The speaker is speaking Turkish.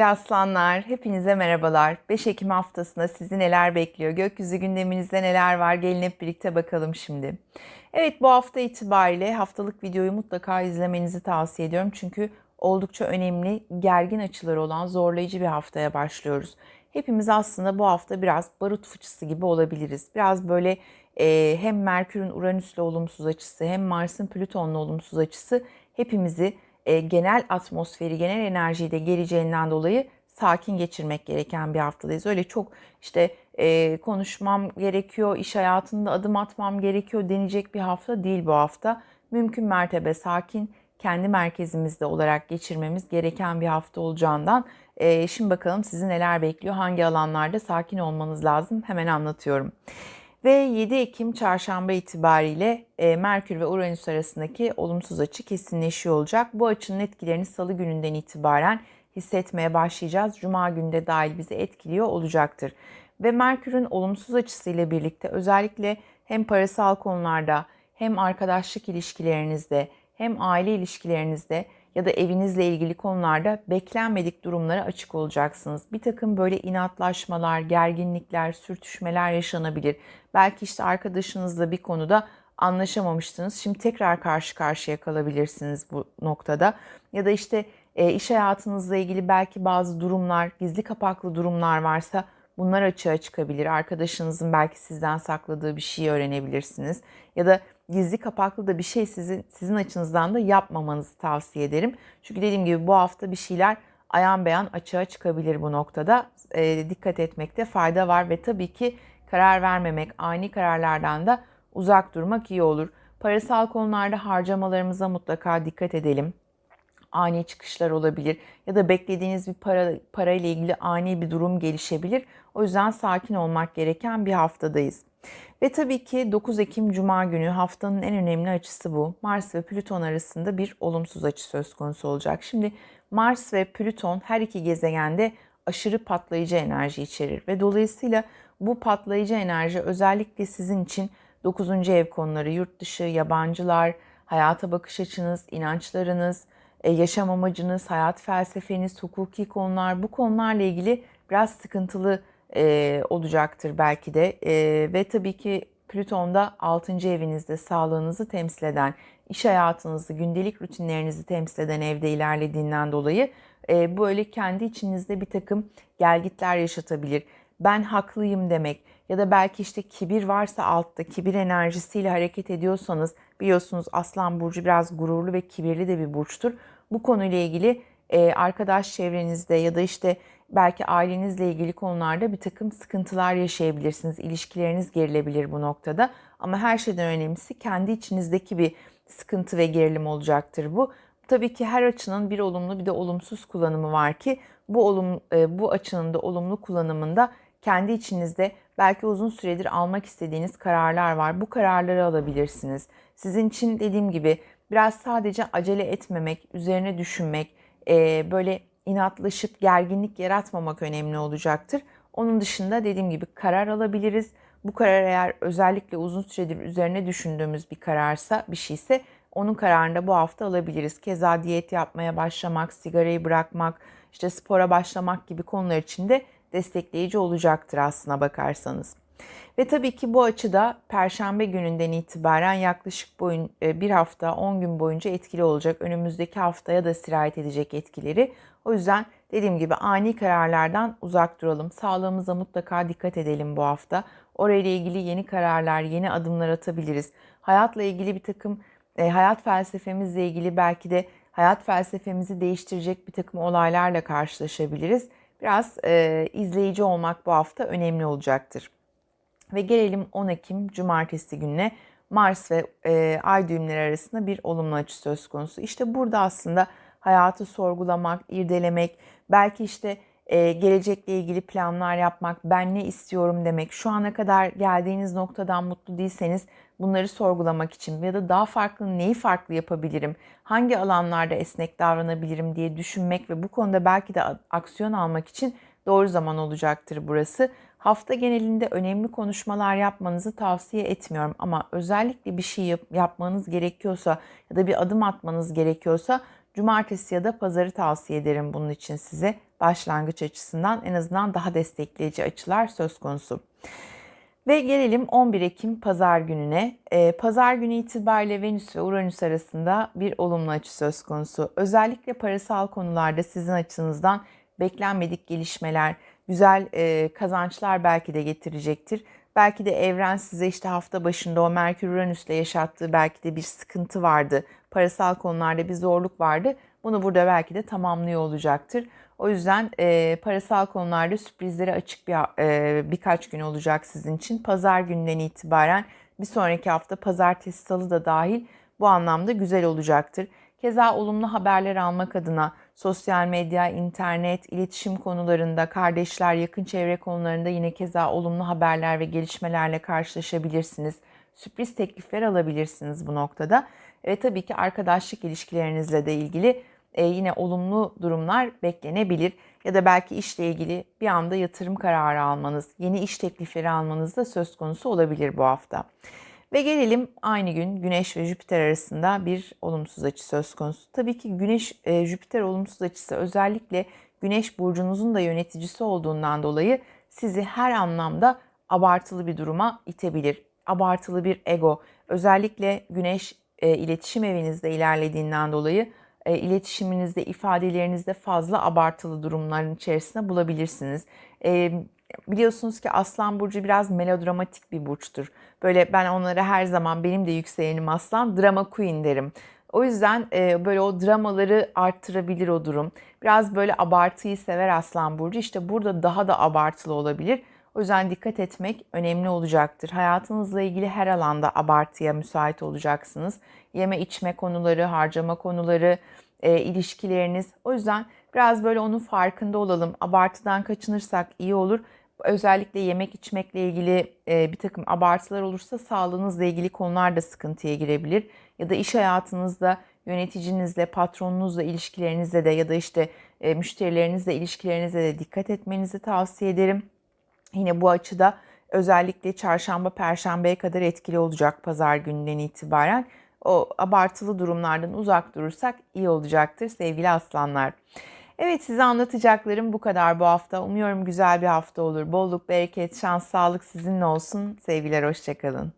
Sevgili aslanlar, hepinize merhabalar. 5 Ekim haftasında sizi neler bekliyor? Gökyüzü gündeminizde neler var? Gelin hep birlikte bakalım şimdi. Evet bu hafta itibariyle haftalık videoyu mutlaka izlemenizi tavsiye ediyorum. Çünkü oldukça önemli, gergin açıları olan zorlayıcı bir haftaya başlıyoruz. Hepimiz aslında bu hafta biraz barut fıçısı gibi olabiliriz. Biraz böyle e, hem Merkür'ün Uranüs'le olumsuz açısı hem Mars'ın Plüton'la olumsuz açısı hepimizi e, genel atmosferi, genel enerjiyi de geleceğinden dolayı sakin geçirmek gereken bir haftadayız. Öyle çok işte e, konuşmam gerekiyor, iş hayatında adım atmam gerekiyor denecek bir hafta değil bu hafta. Mümkün mertebe sakin, kendi merkezimizde olarak geçirmemiz gereken bir hafta olacağından e, şimdi bakalım sizi neler bekliyor, hangi alanlarda sakin olmanız lazım hemen anlatıyorum. Ve 7 Ekim çarşamba itibariyle e, Merkür ve Uranüs arasındaki olumsuz açı kesinleşiyor olacak. Bu açının etkilerini salı gününden itibaren hissetmeye başlayacağız. Cuma günde dahil bizi etkiliyor olacaktır. Ve Merkür'ün olumsuz açısıyla birlikte özellikle hem parasal konularda hem arkadaşlık ilişkilerinizde hem aile ilişkilerinizde ya da evinizle ilgili konularda beklenmedik durumlara açık olacaksınız. Bir takım böyle inatlaşmalar, gerginlikler, sürtüşmeler yaşanabilir. Belki işte arkadaşınızla bir konuda anlaşamamıştınız. Şimdi tekrar karşı karşıya kalabilirsiniz bu noktada. Ya da işte e, iş hayatınızla ilgili belki bazı durumlar, gizli kapaklı durumlar varsa bunlar açığa çıkabilir. Arkadaşınızın belki sizden sakladığı bir şeyi öğrenebilirsiniz. Ya da gizli kapaklı da bir şey sizin sizin açınızdan da yapmamanızı tavsiye ederim. Çünkü dediğim gibi bu hafta bir şeyler ayan beyan açığa çıkabilir bu noktada. E, dikkat etmekte fayda var ve tabii ki karar vermemek, ani kararlardan da uzak durmak iyi olur. Parasal konularda harcamalarımıza mutlaka dikkat edelim. Ani çıkışlar olabilir ya da beklediğiniz bir para para ile ilgili ani bir durum gelişebilir. O yüzden sakin olmak gereken bir haftadayız. Ve tabii ki 9 Ekim Cuma günü haftanın en önemli açısı bu. Mars ve Plüton arasında bir olumsuz açı söz konusu olacak. Şimdi Mars ve Plüton her iki gezegende aşırı patlayıcı enerji içerir ve dolayısıyla bu patlayıcı enerji özellikle sizin için 9. ev konuları, yurt dışı, yabancılar, hayata bakış açınız, inançlarınız, yaşam amacınız, hayat felsefeniz, hukuki konular bu konularla ilgili biraz sıkıntılı e, olacaktır belki de. E, ve tabii ki Plüton'da 6. evinizde sağlığınızı temsil eden, iş hayatınızı, gündelik rutinlerinizi temsil eden evde ilerlediğinden dolayı e, böyle kendi içinizde bir takım gelgitler yaşatabilir. Ben haklıyım demek ya da belki işte kibir varsa altta, kibir enerjisiyle hareket ediyorsanız biliyorsunuz Aslan Burcu biraz gururlu ve kibirli de bir burçtur. Bu konuyla ilgili e, arkadaş çevrenizde ya da işte belki ailenizle ilgili konularda bir takım sıkıntılar yaşayabilirsiniz. İlişkileriniz gerilebilir bu noktada. Ama her şeyden önemlisi kendi içinizdeki bir sıkıntı ve gerilim olacaktır bu. Tabii ki her açının bir olumlu bir de olumsuz kullanımı var ki bu olum e, bu açının da olumlu kullanımında kendi içinizde belki uzun süredir almak istediğiniz kararlar var. Bu kararları alabilirsiniz. Sizin için dediğim gibi biraz sadece acele etmemek, üzerine düşünmek, e, böyle inatlaşıp gerginlik yaratmamak önemli olacaktır. Onun dışında dediğim gibi karar alabiliriz. Bu karar eğer özellikle uzun süredir üzerine düşündüğümüz bir kararsa, bir şeyse onun kararını da bu hafta alabiliriz. Keza diyet yapmaya başlamak, sigarayı bırakmak, işte spora başlamak gibi konular için de destekleyici olacaktır aslına bakarsanız. Ve tabii ki bu açıda Perşembe gününden itibaren yaklaşık boyun, e, bir hafta 10 gün boyunca etkili olacak. Önümüzdeki haftaya da sirayet edecek etkileri. O yüzden dediğim gibi ani kararlardan uzak duralım. Sağlığımıza mutlaka dikkat edelim bu hafta. Orayla ilgili yeni kararlar, yeni adımlar atabiliriz. Hayatla ilgili bir takım, e, hayat felsefemizle ilgili belki de hayat felsefemizi değiştirecek bir takım olaylarla karşılaşabiliriz. Biraz e, izleyici olmak bu hafta önemli olacaktır. Ve gelelim 10 Ekim Cumartesi gününe Mars ve e, Ay düğümleri arasında bir olumlu açı söz konusu. İşte burada aslında hayatı sorgulamak, irdelemek, belki işte e, gelecekle ilgili planlar yapmak, ben ne istiyorum demek, şu ana kadar geldiğiniz noktadan mutlu değilseniz bunları sorgulamak için ya da daha farklı neyi farklı yapabilirim, hangi alanlarda esnek davranabilirim diye düşünmek ve bu konuda belki de aksiyon almak için doğru zaman olacaktır burası. Hafta genelinde önemli konuşmalar yapmanızı tavsiye etmiyorum ama özellikle bir şey yap, yapmanız gerekiyorsa ya da bir adım atmanız gerekiyorsa Cumartesi ya da pazarı tavsiye ederim bunun için size. Başlangıç açısından en azından daha destekleyici açılar söz konusu. Ve gelelim 11 Ekim pazar gününe. Ee, pazar günü itibariyle Venüs ve Uranüs arasında bir olumlu açı söz konusu. Özellikle parasal konularda sizin açınızdan beklenmedik gelişmeler, güzel e, kazançlar belki de getirecektir. Belki de evren size işte hafta başında o Merkür Uranüs'le yaşattığı belki de bir sıkıntı vardı. Parasal konularda bir zorluk vardı. Bunu burada belki de tamamlıyor olacaktır. O yüzden e, parasal konularda sürprizlere açık bir e, birkaç gün olacak sizin için. Pazar günden itibaren bir sonraki hafta pazartesi salı da dahil bu anlamda güzel olacaktır. Keza olumlu haberler almak adına sosyal medya, internet, iletişim konularında, kardeşler, yakın çevre konularında yine keza olumlu haberler ve gelişmelerle karşılaşabilirsiniz. Sürpriz teklifler alabilirsiniz bu noktada. Ve tabii ki arkadaşlık ilişkilerinizle de ilgili e, yine olumlu durumlar beklenebilir. Ya da belki işle ilgili bir anda yatırım kararı almanız, yeni iş teklifleri almanız da söz konusu olabilir bu hafta. Ve gelelim aynı gün Güneş ve Jüpiter arasında bir olumsuz açı söz konusu. Tabii ki Güneş e, Jüpiter olumsuz açısı özellikle Güneş burcunuzun da yöneticisi olduğundan dolayı sizi her anlamda abartılı bir duruma itebilir. Abartılı bir ego. Özellikle Güneş e, iletişim evinizde ilerlediğinden dolayı e, iletişiminizde, ifadelerinizde fazla abartılı durumların içerisinde bulabilirsiniz. E, biliyorsunuz ki Aslan Burcu biraz melodramatik bir burçtur. Böyle ben onlara her zaman benim de yükselenim Aslan, drama queen derim. O yüzden e, böyle o dramaları arttırabilir o durum. Biraz böyle abartıyı sever Aslan Burcu. İşte burada daha da abartılı olabilir. O yüzden dikkat etmek önemli olacaktır. Hayatınızla ilgili her alanda abartıya müsait olacaksınız. Yeme içme konuları, harcama konuları, e, ilişkileriniz. O yüzden biraz böyle onun farkında olalım. Abartıdan kaçınırsak iyi olur. Özellikle yemek içmekle ilgili e, bir takım abartılar olursa sağlığınızla ilgili konular da sıkıntıya girebilir. Ya da iş hayatınızda yöneticinizle, patronunuzla ilişkilerinizde de ya da işte e, müşterilerinizle ilişkilerinizde de dikkat etmenizi tavsiye ederim. Yine bu açıda özellikle çarşamba, perşembeye kadar etkili olacak pazar gününden itibaren. O abartılı durumlardan uzak durursak iyi olacaktır sevgili aslanlar. Evet size anlatacaklarım bu kadar bu hafta. Umuyorum güzel bir hafta olur. Bolluk, bereket, şans, sağlık sizinle olsun. Sevgiler, hoşçakalın.